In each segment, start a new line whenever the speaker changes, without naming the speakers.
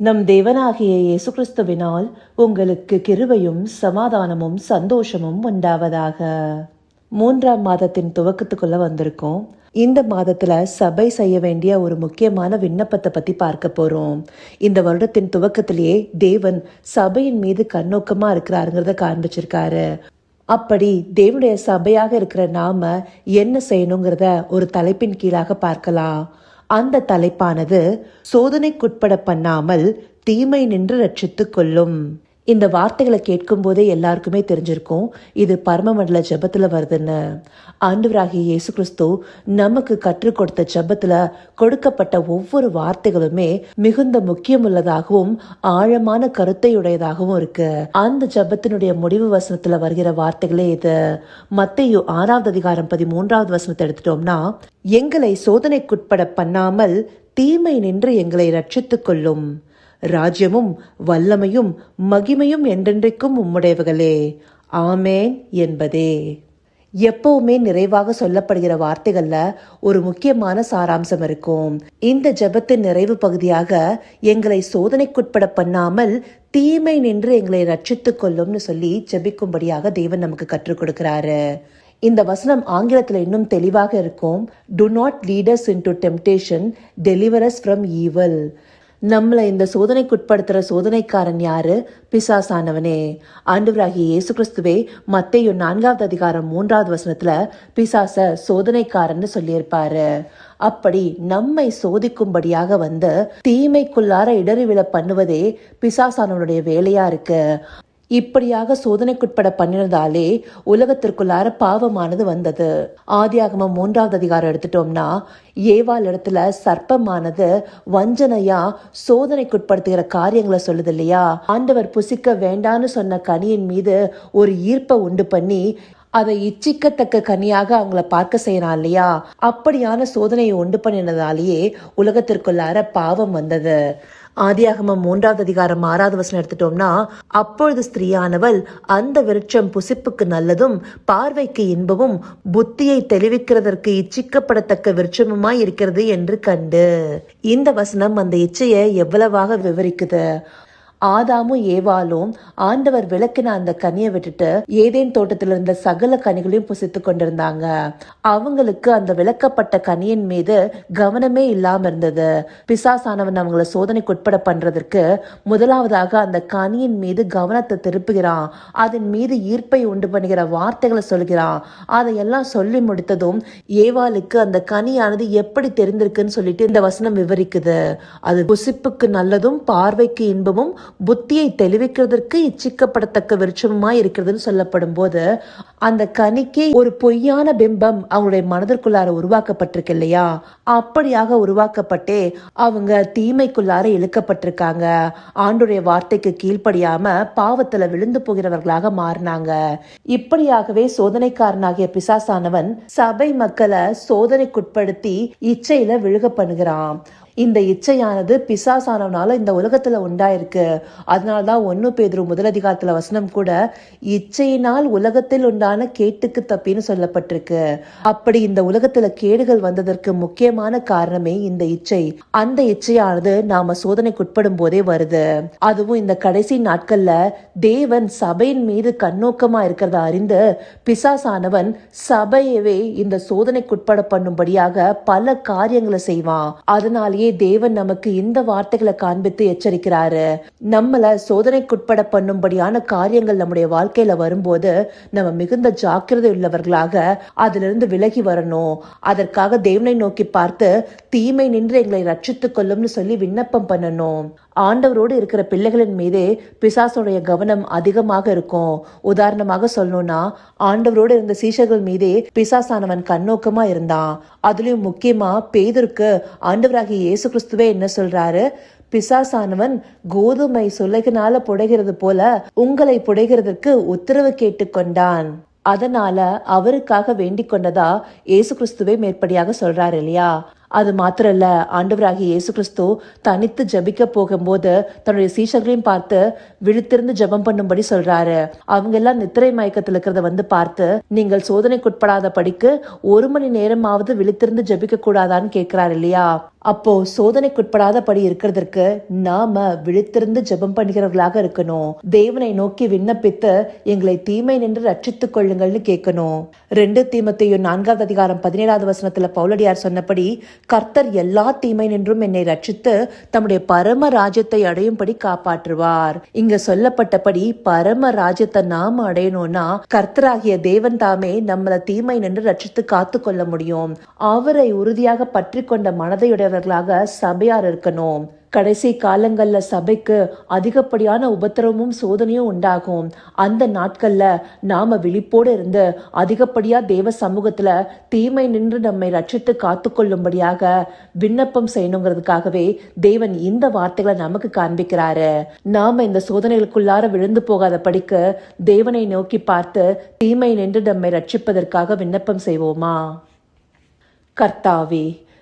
நம் தேவனாகிய இயேசு கிறிஸ்துவினால் உங்களுக்கு கிருவையும் சமாதானமும் சந்தோஷமும் உண்டாவதாக. மூன்றாம் மாதத்தின் துவக்கத்துக்குள்ள வந்திருக்கோம். இந்த மாதத்துல சபை செய்ய வேண்டிய ஒரு முக்கியமான விண்ணப்பத்தை பத்தி பார்க்க போறோம். இந்த வருடத்தின் துவக்கத்திலேயே தேவன் சபையின் மீது கண்ணோக்கமா இருக்கிறாருங்கிறத காண்பிச்சிருக்காரு. அப்படி தேவனுடைய சபையாக இருக்கிற நாம என்ன செய்யணுங்கிறத ஒரு தலைப்பின் கீழாக பார்க்கலாம். அந்த தலைப்பானது சோதனைக்குட்பட பண்ணாமல் தீமை நின்று ரட்சித்துக் கொள்ளும். இந்த வார்த்தைகளை கேட்கும் போதே எல்லாருக்குமே தெரிஞ்சிருக்கும் இது பரமமண்டல ஜெபத்துல வருதுன்னு. ஆண்டவராகிய இயேசு கிறிஸ்து நமக்கு கற்றுக் கொடுத்த ஜெபத்துல கொடுக்கப்பட்ட ஒவ்வொரு வார்த்தைகளுமே மிகுந்த முக்கியமுள்ளதாகவும் ஆழமான கருத்தையுடையதாகவும் இருக்கு. அந்த ஜெபத்தினுடைய முடிவு வசனத்துல வருகிற வார்த்தைகளே இது. மத்தையோ ஆறாவது அதிகாரம் பதிமூன்றாவது வசனத்தை எடுத்துட்டோம்னா எங்களை சோதனைக்குட்பட பண்ணாமல் தீமை நின்று எங்களை ரட்சித்துக் கொள்ளும். ராஜ்யமும் வல்லமையும் மகிமையும் என்றென்றைக்கும் உம்முடையவர்களே. ஆமேன் என்பதே. எப்பவுமே நிறைவாக சொல்லப்படுகிற வார்த்தைகள்ல ஒரு முக்கியமான சாராம்சம் இருக்கும். இந்த ஜெபத்தின் நிறைவு பகுதியாக எங்களை சோதனைக்குட்பட பண்ணாமல் தீமை நின்று எங்களை ரட்சித்துக் கொள்ளும்னு சொல்லி ஜெபிக்கும்படியாக தேவன் நமக்கு கற்றுக் கொடுக்கிறாரு. இந்த வசனம் ஆங்கிலத்தில் இன்னும் தெளிவாக இருக்கும். Do not leaders into temptation delivers from evil நம்மளை இந்த சோதனைக்குட்படுத்துற சோதனைக்காரன் யாரு? பிசாசானவனே. ஆண்டவராகிய இயேசு கிறிஸ்துவே மத்தையும் நான்காவது அதிகாரம் மூன்றாவது வசனத்துல பிசாச சோதனைக்காரன்னு சொல்லியிருப்பாரு. அப்படி நம்மை சோதிக்கும்படியாக வந்து தீமைக்குள்ளார இடறிவிழ பண்ணுவதே பிசாசானவனுடைய வேலையா இருக்கு. இப்படியாக சோதனைக்குட்பட பண்ணினதாலே உலகத்திற்குள்ளார பாவமானது வந்தது. ஆதியாகமம் மூன்றாவது அதிகாரம் எடுத்துட்டோம்னா ஏவாள் இடத்துல சர்ப்பமானது வஞ்சனையா சோதனைக்குட்படுத்துகிற காரியங்களை சொல்லுது இல்லையா? ஆண்டவர் புசிக்க வேண்டான்னு சொன்ன கனியின் மீது ஒரு ஈர்ப்பை உண்டு பண்ணி அதை இச்சிக்கத்தக்க கனியாக அவங்கள பார்க்க செய்யறான் இல்லையா? அப்படியான சோதனையை உண்டு பண்ணினதாலேயே உலகத்திற்குள்ளார பாவம் வந்தது. ஆதியாகமம் மூன்றாவது அதிகாரம் ஆறாவது வசனம் எடுத்துட்டோம்னா அப்பொழுது ஸ்திரீயானவள் அந்த விருட்சம் புசிப்புக்கு நல்லதும் பார்வைக்கு இன்பமும் புத்தியை தெளிவிக்கிறதற்கு இச்சிக்கப்படத்தக்க விருட்சமுமாய் இருக்கிறது என்று கண்டு. இந்த வசனம் அந்த இச்சையை எவ்வளவாக விவரிக்குது? ஆதாமும் ஏவாலும் ஆண்டவர் விளக்கின அந்த கனியை விட்டுட்டு ஏதேன் தோட்டத்தில் இருந்த சகல கனிகளையும் புசித்து கொண்டிருந்தாங்க. அவங்களுக்கு அந்த விளக்கப்பட்ட கனியின் மீது கவனமே இல்லாம இருந்தது. பிசாசானவன் அவங்கள சோதனைக்கு உட்பட பண்றதற்கு முதலாவதாக அந்த கனியின் மீது கவனத்தை திருப்புகிறான். அதன் மீது ஈர்ப்பை உண்டு பண்ணுகிற வார்த்தைகளை சொல்கிறான். அதையெல்லாம் சொல்லி முடித்ததும் ஏவாளுக்கு அந்த கனியானது எப்படி தெரிந்திருக்குன்னு சொல்லிட்டு இந்த வசனம் விவரிக்குது. அது புசிப்புக்கு நல்லதும் பார்வைக்கு இன்பமும் புத்தியை தெளிவிக்கிறதற்கு இச்சிக்கப்படத்தக்க விருட்சமாய் இருக்கிறதுன்னு சொல்லப்படும் போது அந்த கனிக்கு ஒரு பொய்யான பிம்பம் அவங்களுடைய மனதிற்குள்ளார உருவாக்கப்பட்டிருக்கு இல்லையா? அப்படியாக உருவாக்கப்பட்டே அவங்க தீமைக்குள்ளார இழுக்கப்பட்டிருக்காங்க. ஆண்டுடைய வார்த்தைக்கு கீழ்ப்படியாம பாவத்துல விழுந்து போகிறவர்களாக மாறினாங்க. இப்படியாகவே சோதனைக்காரனாகிய பிசாசானவன் சபை மக்களை சோதனைக்குட்படுத்தி இச்சையில விழுக பண்ணுகிறான். இந்த இச்சையானது பிசாசானவனால இந்த உலகத்துல உண்டாயிருக்கு. அதனாலதான் ஒன்னு பேதுரு முதலதிகாரத்துல வசனம் கூட இச்சையினால் உலகத்தில் உண்டான கேட்டுக்கு தப்பின்னு சொல்லப்பட்டிருக்கு. அப்படி இந்த உலகத்துல கேடுகள் வந்ததற்கு முக்கியமான காரணமே இந்த இச்சை. அந்த இச்சையானது நாம சோதனைக்குட்படும் போதே வருது. அதுவும் இந்த கடைசி நாட்கள்ல தேவன் சபையின் மீது கண்ணோக்கமா இருக்கிறத அறிந்து பிசாசானவன் சபையவே இந்த சோதனைக்குட்பட பண்ணும்படியாக பல காரியங்களை செய்வான். அதனாலேயே தேவன் நமக்கு இந்த வார்த்தைகளை காண்பித்து எச்சரிக்கிறாரு. நம்மள சோதனைக்குட்பட பண்ணும்படியான காரியங்கள் நம்முடைய வாழ்க்கையில வரும்போது நம்ம மிகுந்த ஜாக்கிரதை உள்ளவர்களாக அதிலிருந்து விலகி வரணும். அதற்காக தேவனை நோக்கி பார்த்து தீமை நின்று எங்களை ரட்சித்துக் கொள்ளும்னு சொல்லி விண்ணப்பம் பண்ணணும். ஆண்டவரோடு இருக்கிற பிள்ளைகளின் மீதே பிசாசுடைய கவனம் அதிகமாக இருக்கும். உதாரணமாக சொல்லணும்னா ஆண்டவரோடு இருந்த சீஷர்கள் மீதே பிசாசானவன் கண்ணோக்கமா இருந்தான். அதுலயும் முக்கியமா பேதருக்கு ஆண்டவராகிய இயேசு கிறிஸ்துவே என்ன சொல்றாரு? பிசாசானவன் கோதுமை சுலகினால புடைகிறது போல உங்களை புடைகிறதுக்கு உத்தரவு கேட்டுக்கொண்டான் அதனால அவருக்காக வேண்டிக் கொண்டதா ஏசு கிறிஸ்துவே மேற்படியாக சொல்றாரு இல்லையா? அது மாத்திரல்ல ஆண்டவராகிய இயேசு கிறிஸ்து தனித்து ஜபிக்க போகும்போது தன்னுடைய சீஷர்களையும் பார்த்து விழித்திருந்து ஜெபம் பண்ணும்படி சொல்றாரு. அவங்க எல்லாம் நித்திரை மயக்கத்தில் இருக்கிறத வந்து பார்த்து நீங்கள் சோதனைக்குட்படாத படிக்கு ஒரு மணி நேரமாவது விழித்திருந்து ஜெபிக்க கூடாதான்னு கேட்கிறாரு இல்லையா? அப்போ சோதனைக்குட்படாதபடி இருக்கிறதற்கு நாம விழித்திருந்து ஜெபம் பண்ணுகிறவர்களாக இருக்கணும். தேவனை நோக்கி விண்ணப்பித்து எங்களை தீமை நின்று ரட்சித்துக் கொள்ளுங்கள்னு கேட்கணும். ரெண்டு தீமத்தையும் நான்காவது அதிகாரம் பதினேழாவது வசனத்துல பவுலடியார் சொன்னபடி கர்த்தர் எல்லா தீமை நின்றும் என்னை ரட்சித்து தம்முடைய பரம ராஜ்யத்தை அடையும்படி காப்பாற்றுவார். இங்க சொல்லப்பட்டபடி பரம ராஜ்யத்தை நாம அடையணும்னா கர்த்தராகிய தேவன் தாமே நம்மளை தீமை நின்று ரட்சித்து காத்து கொள்ள முடியும். அவரை உறுதியாக பற்றி கொண்ட மனதையுடையவர்களாக சபையார் இருக்கணும். கடைசி காலங்கள்ல சபைக்கு அதிகப்படியான உபத்திரவமும் சோதனையும் உண்டாகும். அந்த நாட்கள்ல நாம விழிப்போடு இருந்து அதிகப்படியா தேவ சமூகத்துல தீமை நின்று நம்மை ரட்சித்து காத்துக்கொள்ளும்படியாக விண்ணப்பம் செய்யணுங்கிறதுக்காகவே தேவன் இந்த வார்த்தைகளை நமக்கு காண்பிக்கிறாரு. நாம இந்த சோதனைகளுக்குள்ளார விழுந்து போகாத படிக்க தேவனை நோக்கி பார்த்து தீமை நின்று நம்மை ரட்சிப்பதற்காக விண்ணப்பம் செய்வோமா? கர்த்தாவே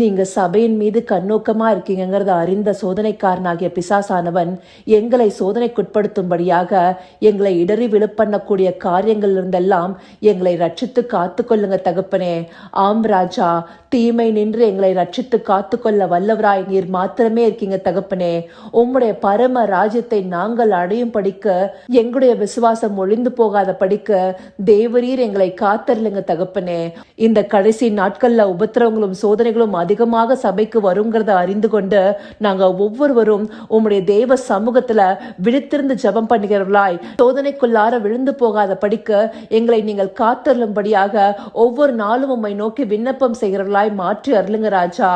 நீங்க சபையின் மீது கண்ணோக்கமா இருக்கீங்கிறத அறிந்த சோதனைக்காரனாகிய பிசாசானவன் எங்களை சோதனைக்குட்படுத்தும்படியாக எங்களை இடறி விழுப்பண்ணக்கூடிய காரியங்கள் இருந்தெல்லாம் எங்களை ரட்சித்து காத்துக்கொள்ளுங்க தகப்பனே. ஆம் ராஜா தீமை நின்று எங்களை ரட்சித்து காத்துக்கொள்ள வல்லவராய் நீர் மாத்திரமே இருக்கீங்க தகப்பனே. உம்முடைய பரம ராஜ்யத்தை நாங்கள் அடையும் படிக்க எங்களுடைய விசுவாசம் ஒழிந்து போகாத படிக்க தேவரீர் எங்களை காத்தருளுங்க தகப்பனே. இந்த கடைசி நாட்கள்ல உபத்திரவங்களும் சோதனைகளும் அதிகமாக சபைக்கு வருங்கிறத அறிந்து கொண்டு நாங்க ஒவ்வொருவரும் உம்முடைய தேவ சமூகத்துல விழித்திருந்து ஜெபம் பண்ணுகிறவர்களாய் சோதனைக்குள்ளார விழுந்து போகாத படிக்க எங்களை நீங்கள் காத்தருளும்படியாக ஒவ்வொரு நாளும் உம்மை நோக்கி விண்ணப்பம் செய்கிறவர்களாய் மாற்றி அருளுங்க ராஜா.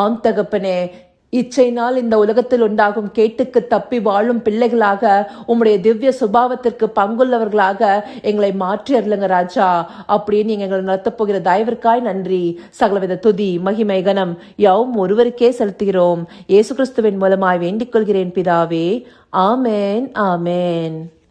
ஆம் தகப்பனே இச்சையினால் இந்த உலகத்தில் உண்டாகும் கேட்டுக்கு தப்பி வாழும் பிள்ளைகளாக உம்முடைய திவ்ய சுபாவத்திற்கு பங்குள்ளவர்களாக எங்களை மாற்றி அருளுங்க ராஜா. அப்படியே நீங்க எங்களை நடத்தப் போகிற தயவிற்காய் நன்றி. சகலவித துதி மகிமை கனம் யாவும் ஒருவருக்கே செலுத்துகிறோம். இயேசு கிறிஸ்துவின் மூலமாய் வேண்டிக் கொள்கிறேன் பிதாவே. ஆமேன் ஆமேன்.